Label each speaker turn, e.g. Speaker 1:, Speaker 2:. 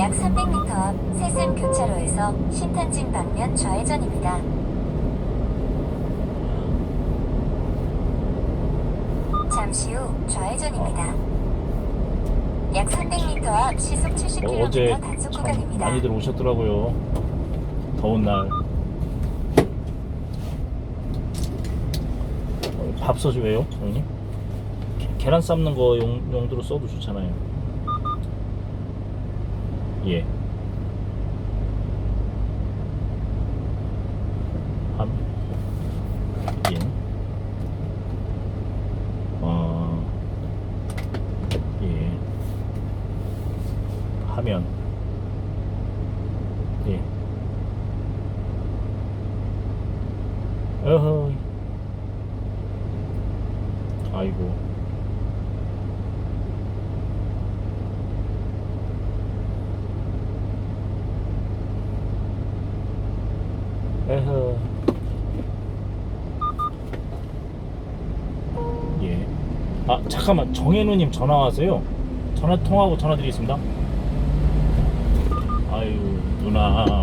Speaker 1: 약 300m 앞 세샘 교차로에서 신탄진 방면 좌회전입니다. 잠시 후 좌회전입니다. 약 300m 앞 시속
Speaker 2: 어,
Speaker 1: 70km
Speaker 2: 어제
Speaker 1: 단속
Speaker 2: 참
Speaker 1: 구간입니다.
Speaker 2: 많이들 오셨더라고요. 더운 날. 어, 밥 써주 왜요, 형님? 게- 계란 삶는 거 용, 용도로 써도 좋잖아요. 예. 함. 예. 어. 예. 하면. 예. 어허. 아이고. 에허. 예. 아, 잠깐만. 정현우님 전화 와서요. 전화 통화하고 전화 드리겠습니다. 아유, 누나.